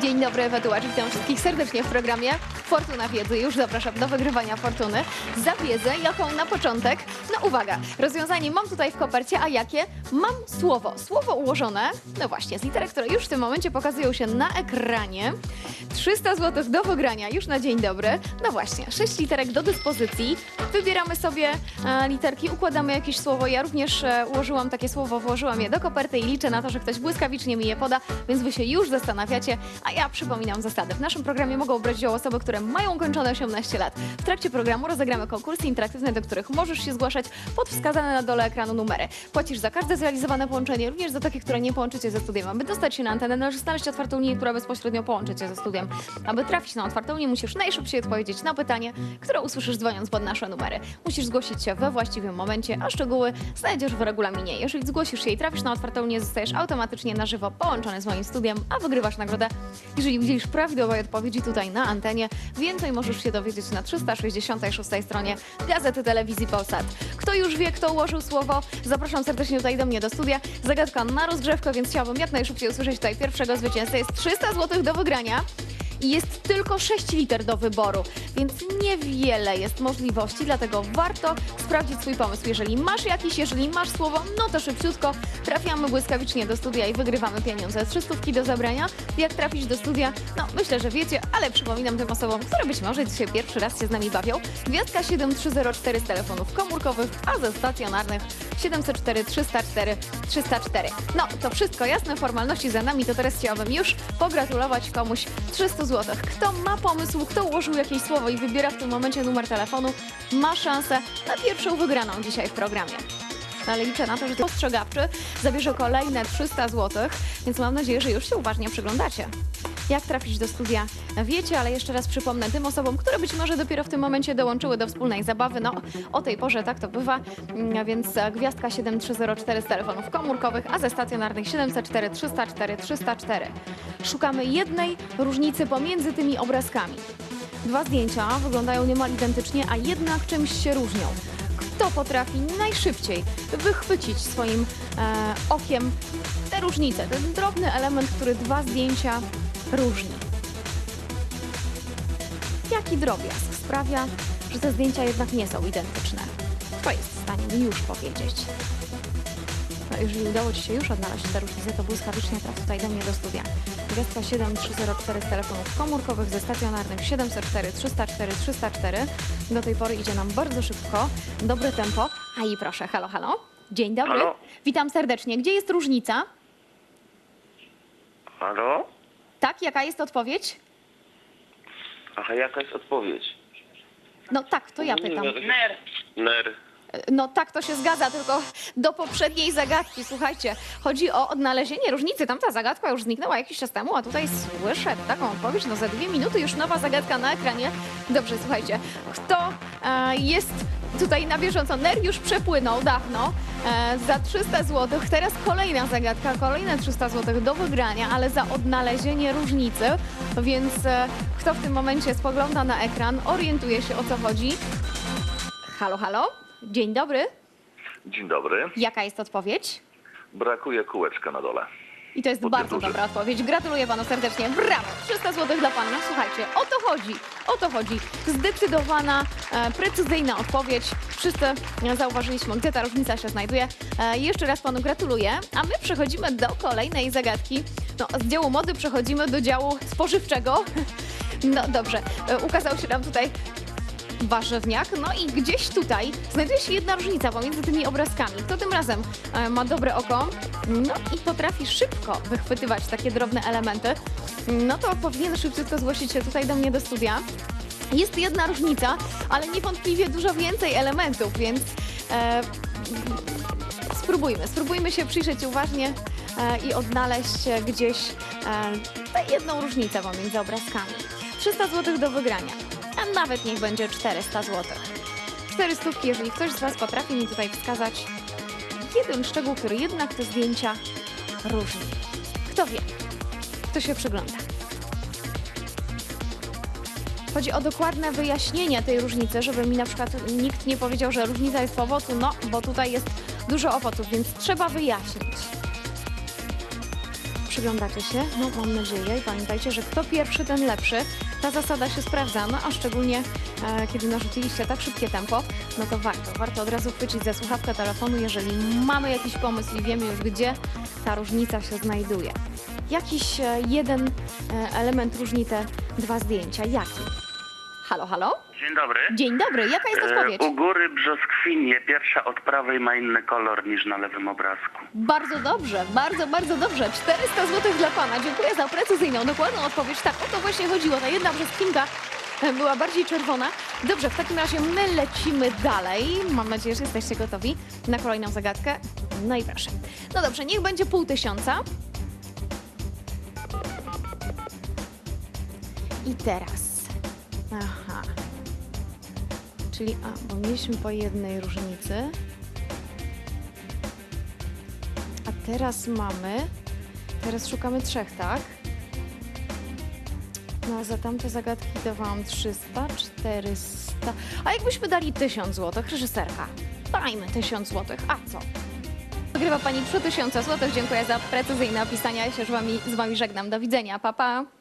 Dzień dobry, Ewa Tułacz. Witam wszystkich serdecznie w programie Fortuna Wiedzy. Już zapraszam do wygrywania Fortuny. Za wiedzę, jaką na początek? No uwaga, rozwiązanie mam tutaj w kopercie, a jakie? Mam słowo. Słowo ułożone, no właśnie, z literek, które już w tym momencie pokazują się na ekranie. 300 zł do wygrania już na dzień dobry. No właśnie, 6 literek do dyspozycji. Wybieramy sobie e, literki, układamy jakieś słowo. Ja również e, ułożyłam takie słowo, włożyłam je do koperty i liczę na to, że ktoś błyskawicznie mi je poda, więc wy się już zastanawiacie, a ja przypominam zasady. W naszym programie mogą brać udział osoby, które mają ukończone 18 lat. W trakcie programu rozegramy konkursy interaktywne, do których możesz się zgłaszać pod wskazane na dole ekranu numery. Płacisz za każde zrealizowane połączenie, również za takie, które nie połączycie ze studiem. Aby dostać się na antenę, należy znaleźć otwartą linię, która bezpośrednio połączy cię ze studiem. Aby trafić na otwartą linię, musisz najszybciej odpowiedzieć na pytanie, które usłyszysz dzwoniąc pod nasze numery. Musisz zgłosić się we właściwym momencie, a szczegóły znajdziesz w regulaminie. Jeżeli zgłosisz się i trafisz na otwartą linię, zostajesz automatycznie na żywo połączony z moim studiem, a wygrywasz nagrodę, jeżeli udzielisz prawidłowej odpowiedzi tutaj na antenie. Więcej możesz się dowiedzieć na 366 stronie Gazety Telewizji Polsat. Kto już wie, kto ułożył słowo, zapraszam serdecznie tutaj do mnie do studia. Zagadka na rozgrzewkę, więc chciałabym jak najszybciej usłyszeć tutaj pierwszego zwycięzcę. Jest 300 zł do wygrania. I jest tylko 6 liter do wyboru, więc niewiele jest możliwości, dlatego warto sprawdzić swój pomysł. Jeżeli masz jakiś, jeżeli masz słowo, no to szybciutko trafiamy błyskawicznie do studia i wygrywamy pieniądze. Trzy stówki do zabrania. Jak trafić do studia? No myślę, że wiecie, ale przypominam tym osobom, które być może dzisiaj pierwszy raz się z nami bawią. Gwiazdka 7304 z telefonów komórkowych, a ze stacjonarnych 704 304 304. No to wszystko jasne, formalności za nami, to teraz chciałabym już pogratulować komuś 300 zł. Kto ma pomysł, kto ułożył jakieś słowo i wybiera w tym momencie numer telefonu, ma szansę na pierwszą wygraną dzisiaj w programie. Ale liczę na to, że ten zabierze kolejne 300 zł, więc mam nadzieję, że już się uważnie przyglądacie. Jak trafić do studia wiecie, ale jeszcze raz przypomnę tym osobom, które być może dopiero w tym momencie dołączyły do wspólnej zabawy. No, o tej porze tak to bywa, Mm, więc e, gwiazdka 7304 z telefonów komórkowych, a ze stacjonarnych 704 304 304. Szukamy jednej różnicy pomiędzy tymi obrazkami. Dwa zdjęcia wyglądają niemal identycznie, a jednak czymś się różnią. Kto potrafi najszybciej wychwycić swoim e, okiem te różnice, ten drobny element, który dwa zdjęcia różni? Jaki drobiazg sprawia, że te zdjęcia jednak nie są identyczne? Kto jest w stanie mi już powiedzieć? No, jeżeli udało Ci się już odnaleźć te różnice, to błyskawicznie traf tutaj do mnie do studia. Gwiazdka 7304 z telefonów komórkowych ze stacjonarnych 704 304 304. Do tej pory idzie nam bardzo szybko, dobre tempo. A i proszę, halo, halo. Dzień dobry. Halo? Witam serdecznie. Gdzie jest różnica? Halo? Tak, jaka jest odpowiedź? Aha, jaka jest odpowiedź? No tak, to ja pytam. Ner. Ner. No tak, to się zgadza, tylko do poprzedniej zagadki, słuchajcie, chodzi o odnalezienie różnicy. Tamta zagadka już zniknęła jakiś czas temu, a tutaj słyszę taką odpowiedź, no za dwie minuty już nowa zagadka na ekranie. Dobrze, słuchajcie, kto e, jest tutaj na bieżąco? Ner już przepłynął dawno e, za 300 zł. Teraz kolejna zagadka, kolejne 300 zł do wygrania, ale za odnalezienie różnicy, więc e, kto w tym momencie spogląda na ekran, orientuje się o co chodzi. Halo, halo? Dzień dobry. Dzień dobry. Jaka jest odpowiedź? Brakuje kółeczka na dole. I to jest bardzo dobra odpowiedź. Gratuluję panu serdecznie. Brawo! 300 zł dla pana. Słuchajcie, o to chodzi. O to chodzi. Zdecydowana, e, precyzyjna odpowiedź. Wszyscy zauważyliśmy, gdzie ta różnica się znajduje. E, jeszcze raz panu gratuluję. A my przechodzimy do kolejnej zagadki. No, z działu mody przechodzimy do działu spożywczego. No dobrze, e, ukazał się nam tutaj warzywniak. No i gdzieś tutaj znajduje się jedna różnica pomiędzy tymi obrazkami. Kto tym razem e, ma dobre oko no i potrafi szybko wychwytywać takie drobne elementy, no to powinien szybciutko zgłosić się tutaj do mnie do studia. Jest jedna różnica, ale niewątpliwie dużo więcej elementów, więc e, spróbujmy. Spróbujmy się przyjrzeć uważnie e, i odnaleźć gdzieś e, tę jedną różnicę pomiędzy obrazkami. 300 zł do wygrania, nawet niech będzie 400 zł. 4 stówki, jeżeli ktoś z Was potrafi mi tutaj wskazać jeden szczegół, który jednak te zdjęcia różni. Kto wie? Kto się przygląda? Chodzi o dokładne wyjaśnienie tej różnicy, żeby mi na przykład nikt nie powiedział, że różnica jest po owocu, no bo tutaj jest dużo owoców, więc trzeba wyjaśnić. przyglądacie się? No, mam nadzieję. I pamiętajcie, że kto pierwszy, ten lepszy. Ta zasada się sprawdza, no a szczególnie e, kiedy narzuciliście tak szybkie tempo, no to warto. Warto od razu chwycić za słuchawkę telefonu, jeżeli mamy jakiś pomysł i wiemy już, gdzie ta różnica się znajduje. Jakiś e, jeden e, element różni te dwa zdjęcia. Jaki? Halo, halo? Dzień dobry. Dzień dobry, jaka jest E, odpowiedź? U góry brzoskwinie, pierwsza od prawej ma inny kolor niż na lewym obrazku. Bardzo dobrze, bardzo, bardzo dobrze. 400 zł dla Pana. Dziękuję za precyzyjną, dokładną odpowiedź. Tak, o to właśnie chodziło. Ta jedna brzoskwinka e, była bardziej czerwona. Dobrze, w takim razie my lecimy dalej. Mam nadzieję, że jesteście gotowi na kolejną zagadkę. No i proszę. No dobrze, niech będzie pół tysiąca. I teraz. Aha. Czyli, a, bo mieliśmy po jednej różnicy. A teraz mamy. Teraz szukamy trzech, tak? No, za tamte zagadki dawałam 300, 400. A jakbyśmy dali 1000 zł, reżyserka? Dajmy 1000 zł. A co? Wygrywa pani przy 1000 zł. Dziękuję za precyzyjne opisania. Ja się z wami, z wami żegnam. Do widzenia. Pa, pa.